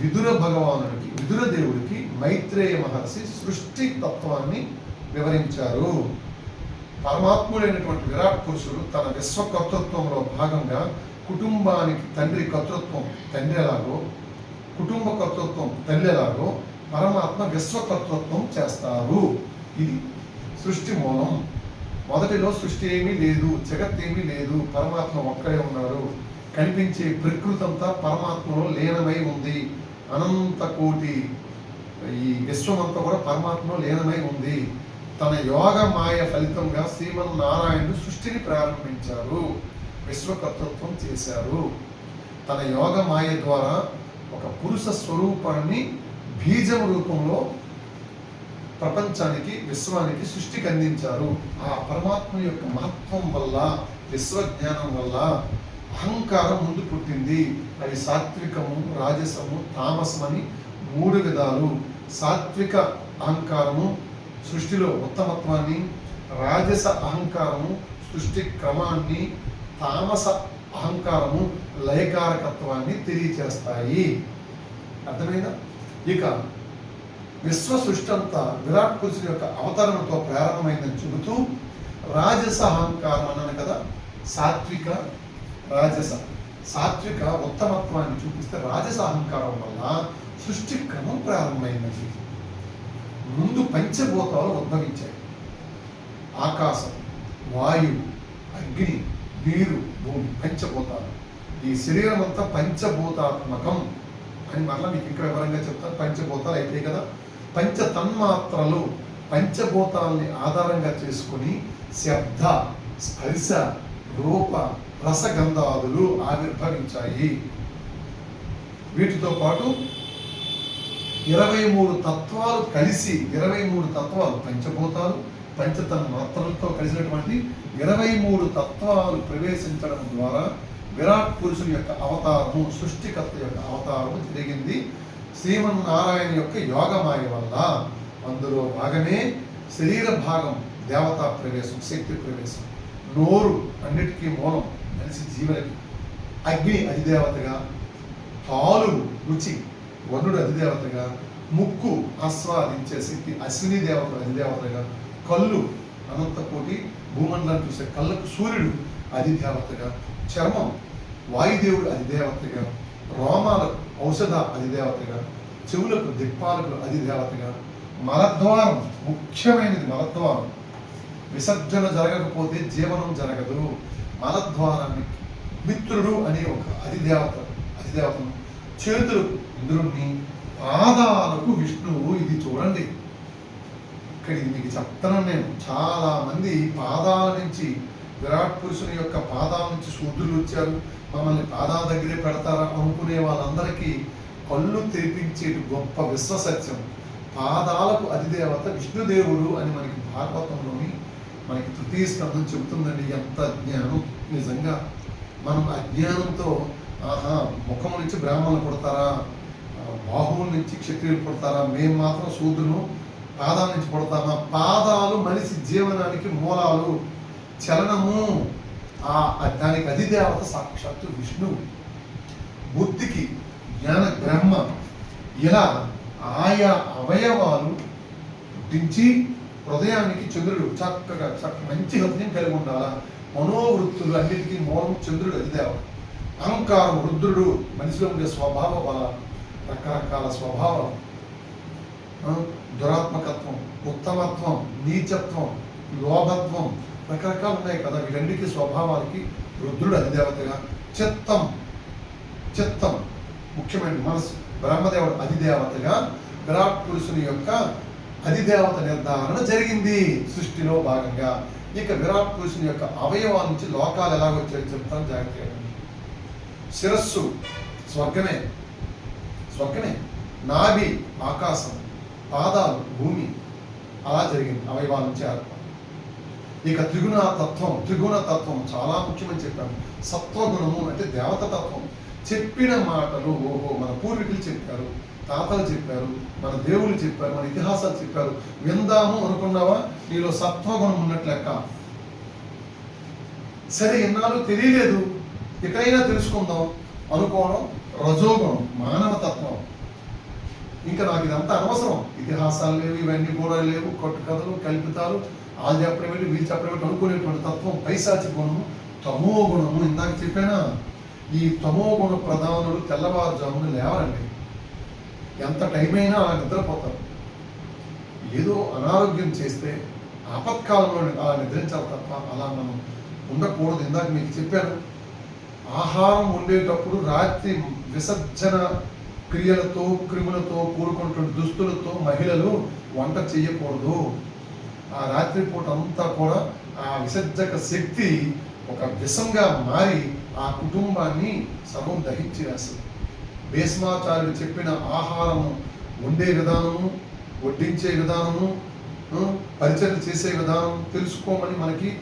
విదుర భగవానుడికి విదుర దేవుడికి మైత్రేయ మహర్షి సృష్టి తత్వాన్ని వివరించారు. పరమాత్ముడైనటువంటి విరాట్ పురుషుడు తన విశ్వకర్తృత్వంలో భాగంగా కుటుంబానికి తండ్రి కర్తృత్వం తండ్రి ఎలాగో కుటుంబ కర్తృత్వం తల్లి ఎలాగో పరమాత్మ విశ్వకర్తృత్వం చేస్తారు. ఇది సృష్టి మూలం. మొదటిలో సృష్టి ఏమీ లేదు జగత్ ఏమీ లేదు పరమాత్మ ఒక్కడే ఉన్నారు. కనిపించే ప్రకృతి అంతా పరమాత్మలో లీనమై ఉంది. అనంత కోటి ఈ విశ్వమంతా కూడా పరమాత్మలో లీనమై ఉంది. తన యోగ మాయ ఫలితంగా శ్రీమన్ నారాయణుడు సృష్టిని ప్రారంభించారు. విశ్వకర్తృత్వం చేశారు. తన యోగ మాయ ద్వారా ఒక పురుష స్వరూపాన్ని బీజం రూపంలో ప్రపంచానికి విశ్వానికి సృష్టికి అందించారు. ఆ పరమాత్మ యొక్క మహత్వం వల్ల విశ్వజ్ఞానం వల్ల అహంకారం ముందు పుట్టింది. అవి సాత్వికము రాజసము తామసం అని మూడు విధాలు. సాత్విక అహంకారము సృష్టిలో ఉత్తమత్వాన్ని రాజస అహంకారము సృష్టి క్రమాన్ని తామస అహంకారము లయకారకత్వాన్ని తెలియచేస్తాయి. అర్థమైందా? ఇక విశ్వ సృష్టి అంతా విరాట్ పురుషుని యొక్క అవతరణతో ప్రారంభమైందని చెబుతూ రాజస అహంకారం అన్నాను కదా సాత్విక రాజస. సాత్విక ఉత్తమత్వాన్ని చూపిస్తే రాజస అహంకారం వల్ల సృష్టి క్రమం ప్రారంభమైందండి. ముందు పంచభూతాలు ఉద్భవించాయి. ఆకాశం వాయువు అగ్ని నీరు భూమి పంచభూతాలు. ఈ శరీరం అంతా పంచభూతాత్మకం అని మరలా మీకు ఇక్కడ వివరంగా చెప్తాను. పంచభూతాలు అయితే కదా. పంచ తన్మాత్రలు పంచభూతాలని ఆధారంగా చేసుకుని శబ్ద స్పర్శ రూప రసగంధాదులు ఆవిర్భవించాయి. వీటితో పాటు ఇరవై మూడు తత్వాలు కలిసి ఇరవై మూడు తత్వాలు పంచభూతాలు పంచతన్ మాత్రలతో కలిసినటువంటి ఇరవై మూడు తత్వాలు ప్రవేశించడం ద్వారా విరాట్ పురుషుని యొక్క అవతారము సృష్టికర్త యొక్క అవతారము జరిగింది. శ్రీమన్నారాయణ యొక్క యోగమాయ వల్ల అందులో భాగమే శరీర భాగం దేవతా ప్రవేశం శక్తి ప్రవేశం. నోరు అన్నిటికీ మూలం మనిషి జీవనకి అగ్ని అధిదేవతగా పాలు రుచి వనుడు అధిదేవతగా ముక్కు ఆస్వాదించే శక్తి అశ్విని దేవత అధిదేవతగా కళ్ళు అనంతకోటి భూమండలం చూసే కళ్ళకు సూర్యుడు అధిదేవతగా చర్మం వాయుదేవుడు అధిదేవతగా రోమాలకు ఔషధ అధిదేవతగా చెవులకు దిక్పాలకు అధిదేవతగా మలద్వారం ముఖ్యమైనది మలద్వారం. విసర్జన జరగకపోతే జీవనం జరగదు. మలద్వారాన్ని మిత్రుడు అనే ఒక అధిదేవత అధిదేవతను చేతులకు ఇంద్రుణ్ణి పాదాలకు విష్ణువు ఇది చూడండి. ఇక్కడ ఇది మీకు చెప్తాను నేను. చాలా మంది పాదాల నుంచి విరాట్ పురుషుని యొక్క పాదాల నుంచి శూద్రులు వచ్చారు. మమ్మల్ని పాదాల దగ్గరే పెడతారా అనుకునే వాళ్ళందరికీ కళ్ళు తెరిపించే గొప్ప విశ్వసత్యం. పాదాలకు అధిదేవత విష్ణుదేవుడు అని మనకి భాగవతంలోని మనకి తృతీయ స్కంధం చెబుతుందండి ఎంత జ్ఞానం? నిజంగా మనం అజ్ఞానంతో ఆహా ముఖం నుంచి బ్రాహ్మణులు పుడతారా? బాహువుల నుంచి క్షత్రియులు పుడతారా? మేము మాత్రం శూద్రులు పాదాల నుంచి పుడతామా? పాదాలు మనిషి జీవనానికి మూలాలు చలనము. ఆ ఆ- దానికి అధిదేవత సాక్షాత్తు విష్ణువు. బుద్ధికి జ్ఞాన బ్రహ్మ. ఇలా ఆయా అవయవాలు పుట్టించి హృదయానికి చంద్రుడు చక్కగా చక్క మంచి హృదయం కలిగి ఉండాలా? మనోవృత్తులు అన్నిటికీ మూలం చంద్రుడు అధిదేవత అహంకారం రుద్రుడు మనిషిలో ఉండే స్వభావ బల రకరకాల స్వభావం దురాత్మకత్వం ఉత్తమత్వం నీచత్వం లోభత్వం రకరకాలు ఉన్నాయి కదా? వీటన్నిటి స్వభావాలకి రుద్రుడు అధిదేవతగా చిత్తం చిత్తం ముఖ్యమైన మనసు బ్రహ్మదేవుడు అధిదేవతగా విరాట్ పురుషుని యొక్క అధిదేవత నిర్ధారణ జరిగింది. సృష్టిలో భాగంగా ఇక విరాట్ పురుషుని యొక్క అవయవాల నుంచి లోకాలు ఎలాగొచ్చాయో చెప్తాను. జాగ్రత్తగా శిరస్సు స్వర్గమే. స్వర్గమే. నాభి ఆకాశం పాదాలు భూమి. అలా జరిగింది. అవయవాల నుంచి ఏర్పాటు ఇక త్రిగుణ తత్వం త్రిగుణ తత్వం చాలా ముఖ్యమని చెప్పాను సత్వగుణము అంటే దేవత తత్వం. చెప్పిన మాటలు ఓహో మన పూర్వీకులు చెప్పారు. తాతలు చెప్పారు మన దేవుళ్ళు చెప్పారు మన ఇతిహాసాలు చెప్పారు. విందాము అనుకున్నావా? నీలో సత్వగుణం ఉన్నట్లు లెక్క. సరే ఎన్నాళ్ళు తెలియలేదు. ఎక్కడైనా తెలుసుకుందాం. అనుకోవడం రజోగుణం మానవ తత్వం ఇంకా నాకు ఇదంతా అనవసరం. ఇతిహాసాలు లేవు ఇవన్నీ కూడా లేవు. కొట్టు కథలు కల్పితాలు వాళ్ళు చెప్పడం ఏంటి వీళ్ళు చెప్పడం ఏంటి అనుకునేటువంటి తత్వం పైశాచి గుణము తమో గుణము ఇందాక చెప్పానా? ఈ తమో గుణ ప్రధానులు తెల్లవారుజామున లేవరండి. ఎంత టైం అయినా అలా నిద్రపోతారు ఏదో అనారోగ్యం చేస్తే ఆపత్కాలంలో అలా నిద్రించాలి తప్ప అలా మనం ఉండకూడదు. ఇందాక మీకు చెప్పాను ఆహారం ఉండేటప్పుడు రాత్రి విసర్జన క్రియలతో క్రిములతో కూడుకున్నటువంటి దుస్తులతో మహిళలు వంట చేయకూడదు. ఆ రాత్రి పూట అంతా కూడా ఆ విసర్జక శక్తి ఒక విషంగా మారి ఆ కుటుంబాన్ని సర్వం దహించేస్తుంది. భీష్మాచార్యుడు చెప్పిన ఆహారము వండే విధానము వడ్డించే విధానము పరిచయం చేసే విధానం తెలుసుకోమని మనకి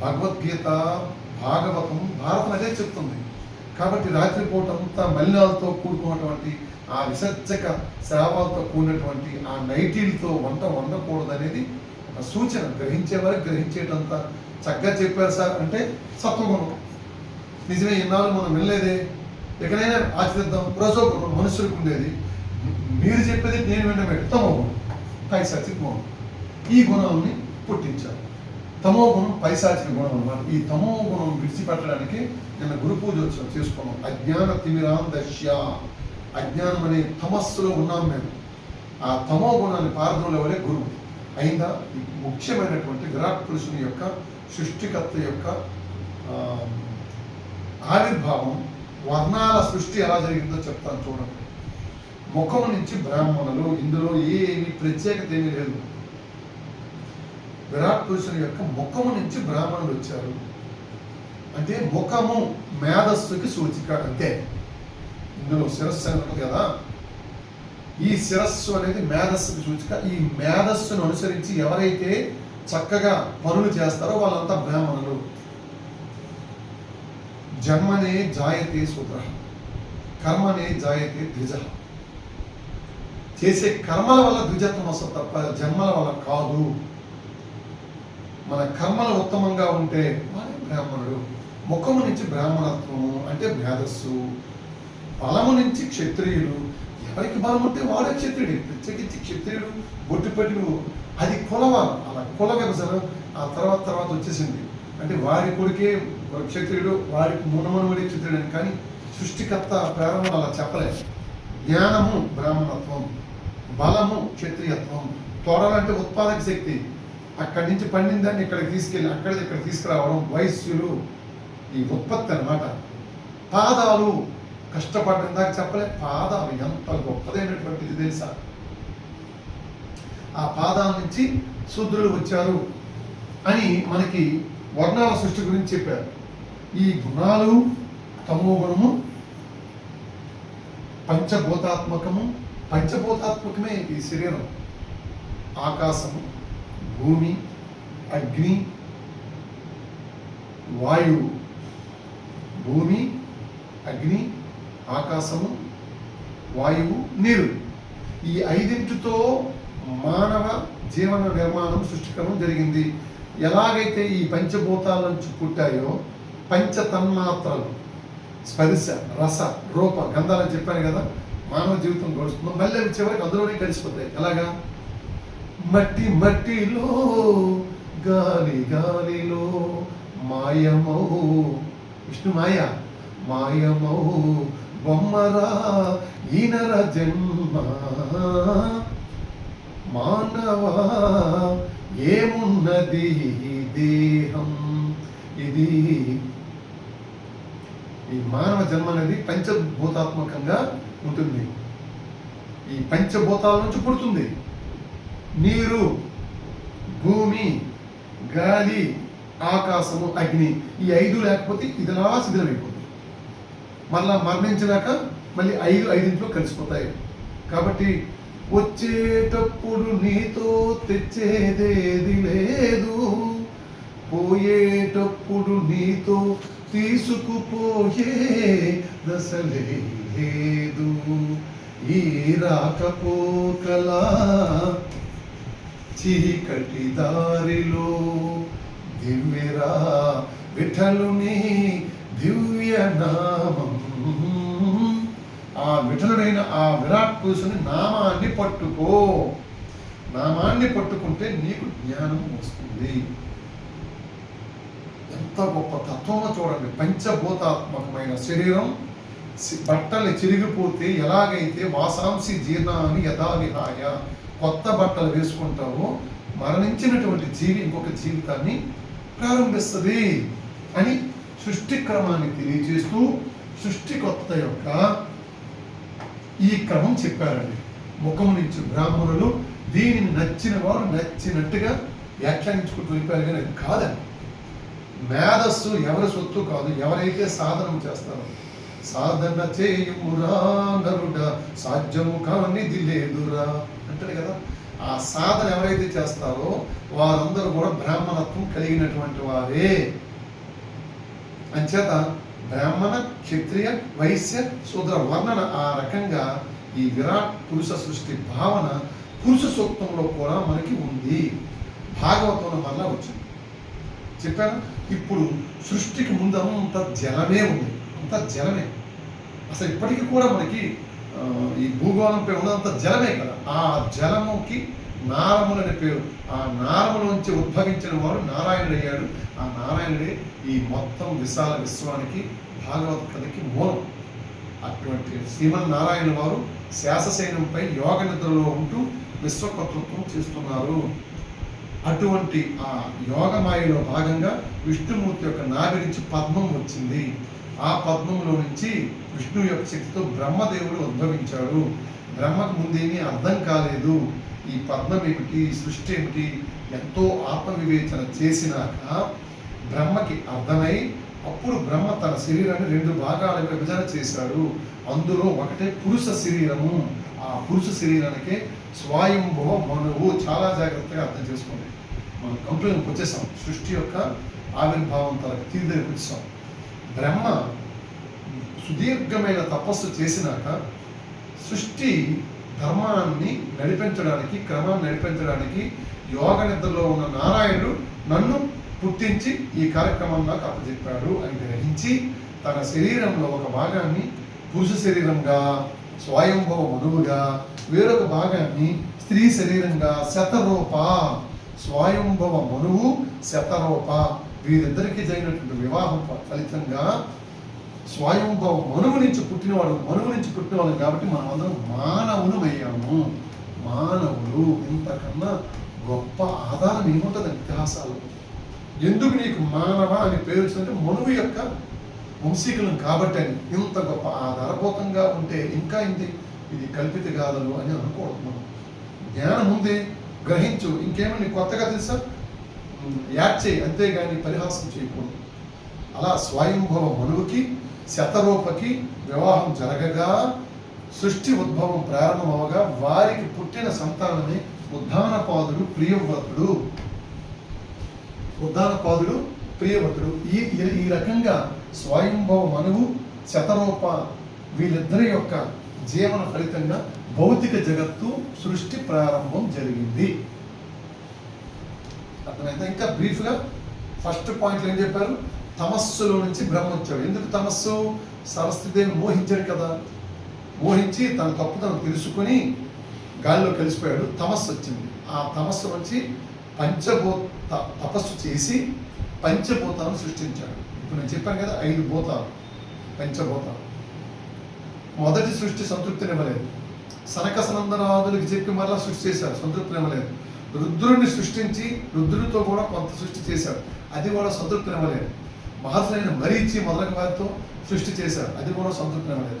భగవద్గీత భాగవతం భారతం అదే చెప్తుంది. కాబట్టి రాత్రిపూట అంతా మలినాలతో కూడుకున్నటువంటి ఆ విసర్జక శ్రావాలతో కూడినటువంటి ఆ నైటీలతో వంట వండకూడదు అనేది ఒక సూచన. గ్రహించేవారు గ్రహించేటంత చక్కగా చెప్పారు సార్. అంటే సత్వగుణం. నిజమే ఇన్నాళ్ళు మనం వెళ్ళలేదే ఎక్కడైనా ఆచరిద్దాం రజోగుణం మనుషులకు ఉండేది. మీరు చెప్పేది నేను వెంటనే తమో గుణం పైశాచిక గుణం. ఈ గుణాన్ని పుట్టించారు. తమో గుణం పైశాచిక గుణం అన్నమాట. ఈ తమో గుణం విడిచిపెట్టడానికి నిన్న గురు పూజ వచ్చాం చేసుకున్నాం. అజ్ఞాన తిమిరాం దశ్య అజ్ఞానం అనే తమస్సులో ఉన్నాం మేము. ఆ తమో గుణాన్ని పారద్రోలు ఎవరే గురువు అయిందా ముఖ్యమైనటువంటి విరాట్ పురుషుని యొక్క సృష్టికర్త యొక్క ఆవిర్భావం వర్ణాల సృష్టి ఎలా జరిగిందో చెప్తాను చూడండి. ముఖము నుంచి బ్రాహ్మణులు ఇందులో ఏమి ప్రత్యేకత ఏమీ లేదు. విరాట్ పురుషుని యొక్క ముఖము నుంచి బ్రాహ్మణులు వచ్చారు. అంటే ముఖము మేధస్సుకి సూచిక అంతే. ఇందులో శిరస్సు అని కదా. ఈ శిరస్సు అనేది మేధస్సుకి సూచిక. ఈ మేధస్సును అనుసరించి ఎవరైతే చక్కగా పనులు చేస్తారో వాళ్ళంతా బ్రాహ్మణులు. జన్మనే జాయతే శూద్ర కర్మనే జాయతే ద్విజ. చేసే కర్మల వల్ల ద్విజత్వం వస్తుంది తప్ప జన్మల వల్ల కాదు. మన కర్మలు ఉత్తమంగా ఉంటే వాడే బ్రాహ్మణుడు. ముఖము నుంచి బ్రాహ్మణత్వము అంటే మేధస్సు బలము నుంచి క్షత్రియులు. ఎవరికి బలం ఉంటే వాడే క్షత్రియుడు. ప్రత్యేకించి క్షత్రియుడు బొట్టుపెట్టుడు అది కులవాలు అలా కుల విభజన ఆ తర్వాత తర్వాత వచ్చేసింది. అంటే వారి కొడుకే క్షత్రియుడు వారికి మునమనుడి క్షత్రియుడు అని కానీ సృష్టికర్త ప్రారంభం అలా చెప్పలేదు. జ్ఞానము బ్రాహ్మణత్వం బలము క్షత్రియత్వం త్వరలంటే ఉత్పాదక శక్తి. అక్కడి నుంచి పండిందాన్ని ఇక్కడికి తీసుకెళ్ళి అక్కడ ఇక్కడ తీసుకురావడం వైశ్యులు ఈ ఉత్పత్తి అన్నమాట. పాదాలు కష్టపడ్డ దాకా చెప్పలే. పాదాలు ఎంత గొప్పదైనటువంటిది తెలుసా? ఆ పాదాల నుంచి శూద్రులు వచ్చారు అని మనకి వర్ణాల సృష్టి గురించి చెప్పారు. ఈ గుణాలు తమో గుణము పంచభూతాత్మకము పంచభూతాత్మకమే ఈ శరీరం. ఆకాశము భూమి అగ్ని వాయువు. భూమి అగ్ని ఆకాశము వాయువు నీరు. ఈ ఐదింటితో మానవ జీవన నిర్మాణం సృష్టికరణం జరిగింది. ఎలాగైతే ఈ పంచభూతాల నుంచి పుట్టాయో పంచతన్మాత్రలు స్పరిశ స్పర్శ రస రూప గంధాలని చెప్పాను కదా మానవ జీవితం గడుస్తుందో. మళ్ళీ అవి చివరికి అందులోనే కలిసిపోతాయి. ఎలాగా? మట్టి మట్టిలో గాలి గాలిలో మాయమౌ. విష్ణు మాయ మాయమౌ. బొమ్మరా ఈనర జన్మ. మానవ ఏమున్నది దేహం? ఇది ఈ మానవ జన్మ అనేది పంచభూతాత్మకంగా ఉంటుంది. ఈ పంచభూతాల నుంచి పుడుతుంది. నీరు భూమి గాలి ఆకాశము అగ్ని ఈ ఐదు లేకపోతే ఇదిలా శిథిలమైపోతుంది. మళ్ళా మరణించినాక మళ్ళీ ఐదు ఐదింట్లో కలిసిపోతాయి. కాబట్టి వచ్చేటప్పుడు నీతో తెచ్చేదేది లేదు. పోయేటప్పుడు నీతో తీసుకుపోయే దశలే లేదు. ఈ రాకపోకలా చీకటి దారిలో దివ్యరా విఠలుని దివ్య నామం ఆ విఠలుడైన ఆ విరాట్ పురుషుని నామాన్ని పట్టుకో. నామాన్ని పట్టుకుంటే నీకు జ్ఞానం వస్తుంది. ఎంత గొప్ప తత్వమో చూడండి. పంచభూతాత్మకమైన శరీరం బట్టలు చిరిగిపోతే ఎలాగైతే వాసాంసి జీర్ణాన్ని యథావిహాయ కొత్త బట్టలు వేసుకుంటావో మరణించినటువంటి జీవి ఇంకొక జీవితాన్ని ప్రారంభిస్తుంది అని సృష్టి క్రమాన్ని తెలియజేస్తూ సృష్టికర్త యొక్క ఈ క్రమం చెప్పారండి. ముఖం నుంచి బ్రాహ్మణులు దీనిని నచ్చిన వారు నచ్చినట్టుగా వ్యాఖ్యానించుకుంటూ వెళ్ళిపోయారు కానీ అది కాదండి. మేధస్సు ఎవరి సొత్తు కాదు. ఎవరైతే సాధనం చేస్తారో సాధన చేయుమురా నరుడ సాధ్యము కానిది లేదురా అంటాడు కదా. ఆ సాధన ఎవరైతే చేస్తారో వారందరూ కూడా బ్రాహ్మణత్వం కలిగినటువంటి వారే. అంచేత బ్రాహ్మణ క్షత్రియ వైశ్య శూద్ర వర్ణన ఆ రకంగా ఈ విరాట్ పురుష సృష్టి భావన పురుష సూక్తంలో కూడా మనకి ఉంది. భాగవతం వల్ల వచ్చింది. చెప్పాను? ఇప్పుడు సృష్టికి ముందు అంత జలమే ఉంది. అంత జలమే. అసలు ఇప్పటికీ కూడా మనకి ఈ భూగోళంపై ఉన్నంత జలమే కదా. ఆ జలముకి నారములు అనే పేరు. ఆ నారముల నుంచి ఉద్భవించిన వాడు నారాయణుడు అయ్యాడు ఆ నారాయణుడే ఈ మొత్తం విశాల విశ్వానికి భాగవత కథకి మూలం. అటువంటి శ్రీమన్నారాయణ వారు శాసశయనంపై యోగ నిద్రలో ఉంటూ విశ్వకర్తృత్వం చేస్తున్నారు. అటువంటి ఆ యోగమాయలో భాగంగా విష్ణుమూర్తి యొక్క నాభి నుంచి పద్మం వచ్చింది. ఆ పద్మంలో నుంచి విష్ణు యొక్క శక్తితో బ్రహ్మదేవుడు ఉద్భవించాడు. బ్రహ్మకు ముందేమీ అర్థం కాలేదు. ఈ పద్మం ఏమిటి సృష్టి ఏమిటి? ఎంతో ఆత్మవివేచన చేసినాక బ్రహ్మకి అర్థమై అప్పుడు బ్రహ్మ తన శరీరాన్ని రెండు భాగాలుగా విభజన చేశాడు. అందులో ఒకటే పురుష శరీరము ఆ పురుష శరీరానికి స్వయంభవ మనువు. చాలా జాగ్రత్తగా అర్థం చేసుకోండి. మనం కంప్లీట్కి వచ్చేసాం. సృష్టి యొక్క ఆవిర్భావం తనకు తీరు వచ్చాం బ్రహ్మ సుదీర్ఘమైన తపస్సు చేసినాక సృష్టి ధర్మాన్ని నడిపించడానికి క్రమాన్ని నడిపించడానికి యోగ నిద్రలో ఉన్న నారాయణుడు నన్ను పుట్టించి ఈ కార్యక్రమం నాకు అప్పచెప్పాడు అని గ్రహించి తన శరీరంలో ఒక భాగాన్ని పురుష శరీరంగా స్వయంభవ మనువుగా వేరొక భాగాన్ని స్త్రీ శరీరంగా శతరూప స్వయంభవ మనువు శతరూప వీరిద్దరికీ జరిగినటువంటి వివాహం ఫలితంగా స్వయంభవ మనువు నుంచి పుట్టినవాడు మనువు నుంచి పుట్టినవాడు కాబట్టి మనం అందరం మానవులు అయ్యాము మానవులు ఇంతకన్నా గొప్ప ఆధారం ఏముంటుంది ఇతిహాసాలు ఎందుకు నీకు మానవ అని పేరు వచ్చిందంటే మనువు యొక్క వంశీకులం కాబట్టి అని. ఇంత గొప్ప ఆధారభూతంగా ఉంటే ఇంకా ఇంది ఇది కల్పిత గాథలు అని అనుకోవడం మనం. జ్ఞానం ఉంది గ్రహించు. ఇంకేమని కొత్తగా తెలుసా? యాడ్ చేయి. అంతేగాని పరిహాసం చేయకూడదు. అలా స్వయంభవ మనువుకి శతరూపకి వివాహం జరగగా సృష్టి ఉద్భవం ప్రారంభమవగా వారికి పుట్టిన సంతానమే ఉద్దానపాదుడు ప్రియవ్రతుడు. ఉద్దానపాదుడు ప్రియవతుడు ఈ ఈ- ఈ రకంగా స్వయంభవ మనువు శతరూప వీళ్ళిద్దరి యొక్క జీవన ఫలితంగా భౌతిక జగత్తు సృష్టి ప్రారంభం జరిగింది. అర్థమైతే ఇంకా బ్రీఫ్గా ఫస్ట్ పాయింట్లు ఏం చెప్పారు? తమస్సులో నుంచి బ్రహ్మొచ్చాడు ఎందుకు తమస్సు? సరస్వతిదేవి మోహించాడు కదా. మోహించి తన తప్పు తను తెలుసుకొని గాలిలో కలిసిపోయాడు. తమస్సు వచ్చింది. ఆ తమస్సు నుంచి పంచభూత తపస్సు చేసి పంచభూతాలను సృష్టించాడు. ఇప్పుడు నేను చెప్పాను కదా ఐదు భూతాలు పంచభూతాలు. మొదటి సృష్టి సంతృప్తినివ్వలేదు సనక సనందనాదులకి చెప్పి మరలా సృష్టి చేశారు సంతృప్తినివ్వలేదు రుద్రుడిని సృష్టించి రుద్రుడితో కూడా కొంత సృష్టి చేశాడు. అది కూడా సంతృప్తినివ్వలేదు మహర్షులైన మరీచి మొదలైన వారితో సృష్టి చేశారు అది కూడా సంతృప్తినివ్వలేదు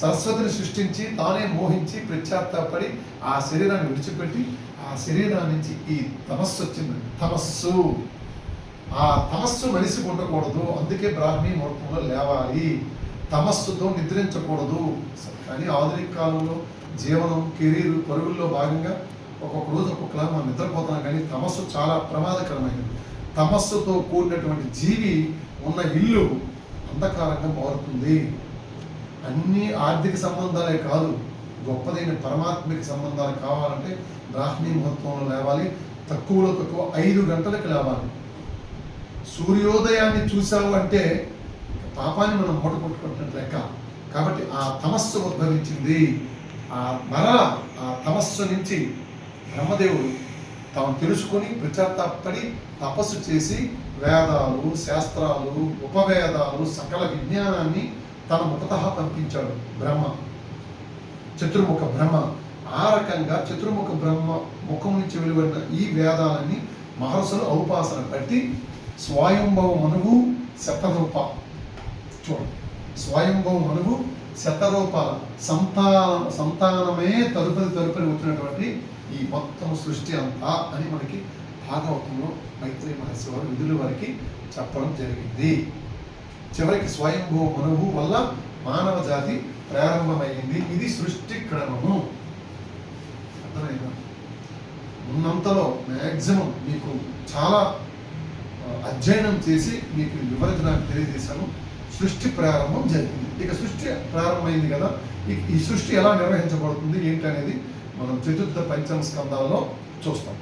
సరస్వతిని సృష్టించి తానే మోహించి ప్రత్యాత్తాపడి ఆ శరీరాన్ని విడిచిపెట్టి ఆ శరీరం నుంచి ఈ తమస్సు వచ్చిందండి తమస్సు. ఆ తమస్సు మనిషి ఉండకూడదు అందుకే బ్రాహ్మీ ముహూర్తంలో లేవాలి. తమస్సుతో నిద్రించకూడదు. కానీ ఆధునిక కాలంలో జీవనం కెరీర్ పరుగుల్లో భాగంగా ఒక్కొక్క రోజు ఒక్కొక్కలా మనం నిద్రపోతున్నాం. కానీ తమస్సు చాలా ప్రమాదకరమైనది. తమస్సుతో కూడినటువంటి జీవి ఉన్న ఇల్లు అంధకారంగా మారుతుంది. అన్ని ఆర్థిక సంబంధాలే కాదు. గొప్పదైన పరమాత్మిక సంబంధాలు కావాలంటే బ్రాహ్మీ ముహూర్తంలో లేవాలి. తక్కువలో తక్కువ ఐదు గంటలకు లేవాలి. సూర్యోదయాన్ని చూసావు అంటే పాపాన్ని మనం మూట కొట్టుకుంటున్నట్టు లెక్క. కాబట్టి ఆ తమస్సు ఉద్భవించింది. ఆ మర ఆ తమస్సు నుంచి బ్రహ్మదేవుడు తాను తెలుసుకొని ప్రచాతాపడి తపస్సు చేసి వేదాలు శాస్త్రాలు ఉపవేదాలు సకల విజ్ఞానాన్ని తన ముఖత పంపించాడు బ్రహ్మ. చతుర్ముఖ బ్రహ్మ. ఆ రకంగా చతుర్ముఖ బ్రహ్మ ముఖం నుంచి వెలువడిన ఈ వేదాలన్నీ మహర్షులు ఔపాసన పట్టి స్వయంభవ మనువు శతరూప. చూడండి. స్వయంభవ మనువు శతరూపాల సంతాన సంతానమే తదుపరి తదుపరి వచ్చినటువంటి ఈ మొత్తం సృష్టి అంతా అని మనకి భాగవతంలో మైత్రి మహర్షి వారు విధుల వారికి చెప్పడం జరిగింది. చివరికి స్వయంభూ మనువు వల్ల మానవ జాతి ప్రారంభమైంది. ఇది సృష్టి క్రమము. అర్థమైందా? ఉన్నంతలో మ్యాక్సిమం మీకు చాలా అధ్యయనం చేసి మీకు వివరించడానికి తెలియజేశాను. సృష్టి ప్రారంభం జరిగింది. ఇక సృష్టి ప్రారంభమైంది కదా ఈ- సృష్టి ఎలా నిర్వహించబడుతుంది ఏంటి అనేది మనం చతుర్థ పంచమ స్కందాల్లో చూస్తాం.